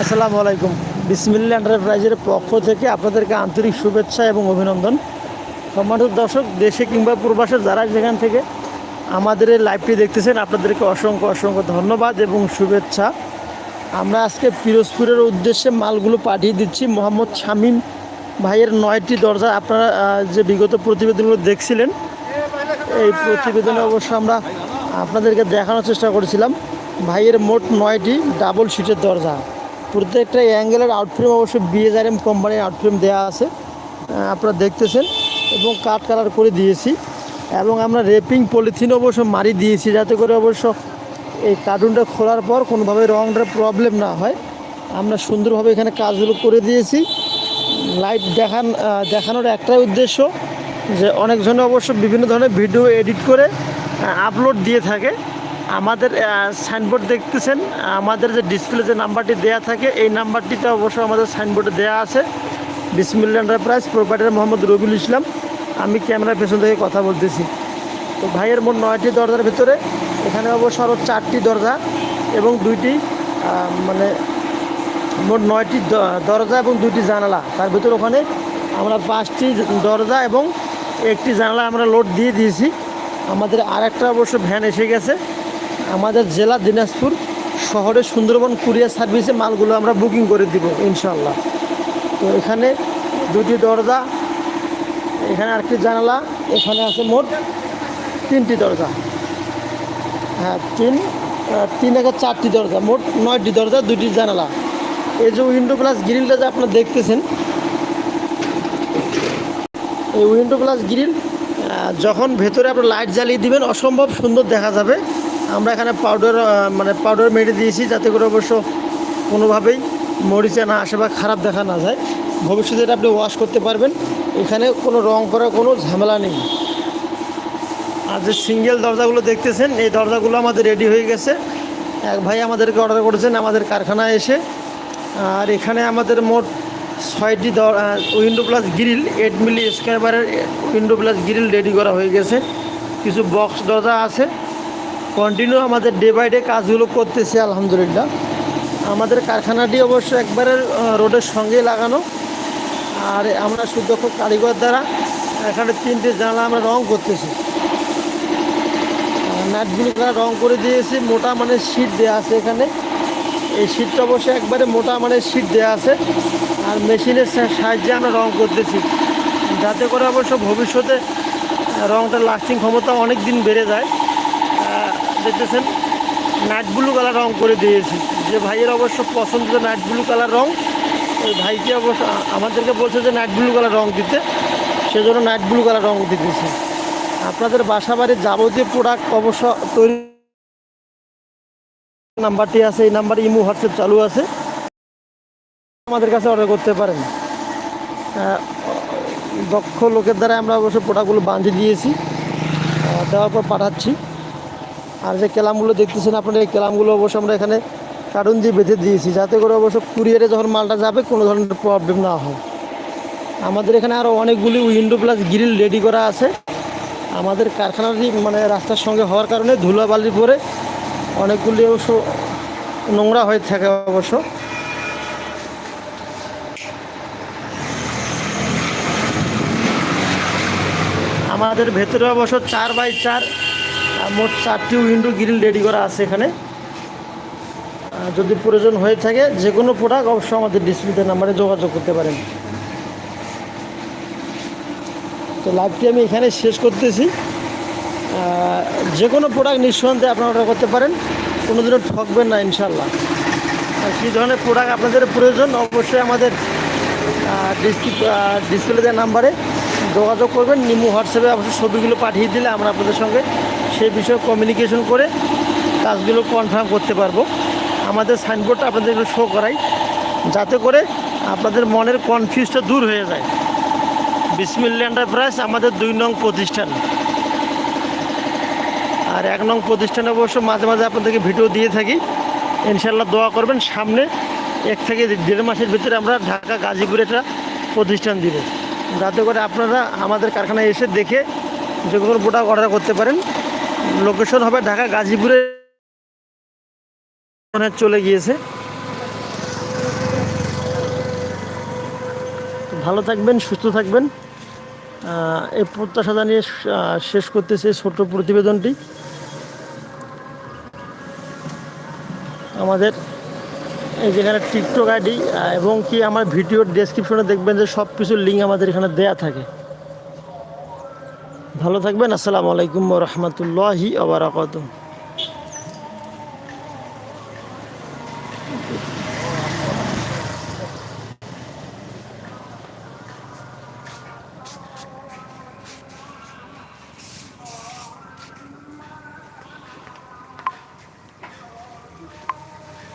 আসসালামু আলাইকুম। বিসমিল্লা এন্টারপ্রাইজের পক্ষ থেকে আপনাদেরকে আন্তরিক শুভেচ্ছা এবং অভিনন্দন। সম্মানিত দর্শক, দেশে কিংবা প্রবাসে যারা যেখান থেকে আমাদের এই লাইভটি দেখতেছেন, আপনাদেরকে অসংখ্য অসংখ্য ধন্যবাদ এবং শুভেচ্ছা। আমরা আজকে পিরোজপুরের উদ্দেশ্যে মালগুলো পাঠিয়ে দিচ্ছি। মোহাম্মদ শামীম ভাইয়ের নয়টি দরজা। আপনারা যে বিগত প্রতিবেদনগুলো দেখছিলেন, এই প্রতিবেদনে অবশ্য আমরা আপনাদেরকে দেখানোর চেষ্টা করেছিলাম। ভাইয়ের মোট নয়টি ডাবল সিটের দরজা। প্রত্যেকটা অ্যাঙ্গেলের আউটফ্রেম অবশ্য বিএসআরএম কোম্পানির আউটফ্রেম দেওয়া আছে। আপনারা দেখতেছেন এবং কাট কালার করে দিয়েছি এবং আমরা রেপিং পলিথিন অবশ্য মারি দিয়েছি যাতে করে অবশ্য এই কার্টুনটা খোলার পর কোনোভাবে রংটার প্রবলেম না হয়। আমরা সুন্দরভাবে এখানে কাজগুলো করে দিয়েছি। লাইট দেখান দেখানোর একটাই উদ্দেশ্য যে অনেকজনে অবশ্য বিভিন্ন ধরনের ভিডিও এডিট করে আপলোড দিয়ে থাকে। আমাদের সাইনবোর্ড দেখতেছেন, আমাদের যে ডিসপ্লে যে নাম্বারটি দেয়া থাকে, এই নাম্বারটিতে অবশ্য আমাদের সাইনবোর্ডে দেয়া আছে। Bismillah enterprise proprietor Mohammad Rabiul Islam. আমি ক্যামেরার পেছন থেকে কথা বলতেছি। তো ভাইয়ের মোট নয়টি দরজার ভিতরে, এখানে অবশ্য আরও চারটি দরজা এবং দুইটি মানে মোট নয়টি দরজা এবং দুইটি জানালা। তার ভিতরে ওখানে আমরা পাঁচটি দরজা এবং একটি জানালা আমরা লোড দিয়ে দিয়েছি। আমাদের আর একটা অবশ্য ভ্যান এসে গেছে। আমাদের জেলা দিনাজপুর শহরের সুন্দরবন কুরিয়ার সার্ভিসে মালগুলো আমরা বুকিং করে দিব ইনশাল্লাহ তো এখানে দুটি দরজা, এখানে আরেকটি জানালা, এখানে আছে মোট তিনটি দরজা। হ্যাঁ তিন তিন একে চারটি দরজা, মোট নয়টি দরজা, দুটি জানালা। এই যে উইন্ডো প্লাস গ্রিলটা যে আপনারা দেখতেছেন, এই উইন্ডো প্লাস গ্রিল যখন ভেতরে আপনার লাইট জ্বালিয়ে দিবেন, অসম্ভব সুন্দর দেখা যাবে। আমরা এখানে পাউডার মানে পাউডার মেরে দিয়েছি যাতে করে অবশ্য কোনোভাবেই মরিচা না আসে বা খারাপ দেখা না যায়। ভবিষ্যতে এটা আপনি ওয়াশ করতে পারবেন। এখানে কোনো রং করার কোনো ঝামেলা নেই। আর যে সিঙ্গেল দরজাগুলো দেখতেছেন, এই দরজাগুলো আমাদের রেডি হয়ে গেছে। এক ভাই আমাদেরকে অর্ডার করেছেন, আমাদের কারখানায় এসে। আর এখানে আমাদের মোট ছয়টি door window plus grill eight milli স্কোয়ারের উইন্ডো প্লাস গ্রিল রেডি করা হয়ে গেছে। কিছু বক্স দরজা আছে। কন্টিনিউ আমাদের ডে বাই ডে কাজগুলো করতেছি, আলহামদুলিল্লাহ। আমাদের কারখানাটি অবশ্য একবারে রোডের সঙ্গেই লাগানো। আর আমরা সুদক্ষ কারিগর দ্বারা এখানে তিনটে জানলা আমরা রং করতেছি। নাটগুলো রং করে দিয়েছি, মোটা মানে শীট দেওয়া আছে এখানে। এই শীটটা অবশ্যই একবারে মোটা মানে শীট দেওয়া আছে। আর মেশিনের সাহায্যে আমরা রং করতেছি। যাতে করে অবশ্য ভবিষ্যতে রংটার লাস্টিং ক্ষমতা অনেক দিন বেড়ে যায়। দেখতেছেন? নাইট ব্লু কালার রং করে দিয়েছি। যে ভাইয়ের অবশ্য পছন্দিত নাইট ব্লু কালার রং, ওই ভাইকে অবশ্য আমাদেরকে বলছে যে নাইট ব্লু কালার রং দিতে। সেজন্য নাইট ব্লু কালার রং দিতেছি। আপনাদের বাসা বাড়ির যাবতীয় প্রোডাক্ট অবশ্য তৈরি নাম্বারটি আছে, এই নাম্বারে ইমো, হোয়াটসঅ্যাপ চালু আছে। আমাদের কাছে অর্ডার করতে পারেন। দক্ষ লোকের দ্বারা আমরা অবশ্য প্রোডাক্টগুলো বাঁধে দিয়েছি। দেওয়ার পর পাঠাচ্ছি। আর যে ক্যালামগুলো দেখতেছেন আপনারা, এই ক্যালামগুলো অবশ্য আমরা এখানে কার্টুন দিয়ে বেঁধে দিয়েছি, যাতে করে অবশ্য কুরিয়ারে যখন মালটা যাবে কোনো ধরনের প্রবলেম না হয়। আমাদের এখানে আরও অনেকগুলি উইন্ডো প্লাস গ্রিল রেডি করা আছে। আমাদের কারখানাটি মানে রাস্তার সঙ্গে হওয়ার কারণে ধুলাবালির পরে অনেকগুলি অবশ্য নোংরা হয়ে থাকে অবশ্য। আমাদের ভেতরে অবশ্য চার বাই চার মোট চারটি উইন্ডো গ্রিল রেডি করা আছে এখানে। যদি প্রয়োজন হয়ে থাকে যে কোনো প্রোডাক্ট অবশ্যই আমাদের ডিসপ্লেতে নাম্বারে যোগাযোগ করতে পারেন। তো লাইভটি আমি এখানে শেষ করতেছি। যে কোনো প্রোডাক্ট নিঃসন্দেহে আপনারা অর্ডার করতে পারেন। কোনো দিনও ঠকবেন না ইনশাল্লাহ কী ধরনের প্রোডাক্ট আপনাদের প্রয়োজন অবশ্যই আমাদের ডিসপ্লে নাম্বারে যোগাযোগ করবেন। নিমু হোয়াটসঅ্যাপে অবশ্যই ছবিগুলো পাঠিয়ে দিলে আমরা আপনাদের সঙ্গে সেই বিষয়ে কমিউনিকেশন করে কাজগুলো কনফার্ম করতে পারব। আমাদের সাইনবোর্ডটা আপনাদের শো করাই, যাতে করে আপনাদের মনের কনফিউজটা দূর হয়ে যায়। বিসমিল্লা এন্টারপ্রাইজ আমাদের দুই নং প্রতিষ্ঠান। আর এক নং প্রতিষ্ঠানে অবশ্য মাঝে মাঝে আপনাদেরকে ভিডিও দিয়ে থাকি। ইনশাল্লাহ দোয়া করবেন, সামনে এক থেকে দেড় মাসের ভিতরে আমরা ঢাকা গাজীপুরে একটা প্রতিষ্ঠান দিব। যাতে করে আপনারা আমাদের কারখানায় এসে দেখে যে কোনো প্রোডাক্ট অর্ডার করতে পারেন। লোকেশন হবে ঢাকা গাজীপুরে। চলে গিয়েছে। ভালো থাকবেন, সুস্থ থাকবেন। এই প্রত্যাশা জানিয়ে শেষ করতেছে ছোট্ট প্রতিবেদনটি। আমাদের এই যেখানে টিকটক আইডি এবং কি আমার ভিডিওর ডেসক্রিপশনে দেখবেন যে সব কিছুর লিঙ্ক আমাদের এখানে দেয়া থাকে। ভালো থাকবেন। আসসালামু আলাইকুম রহমতুল্লাহি আবরাকাতুহ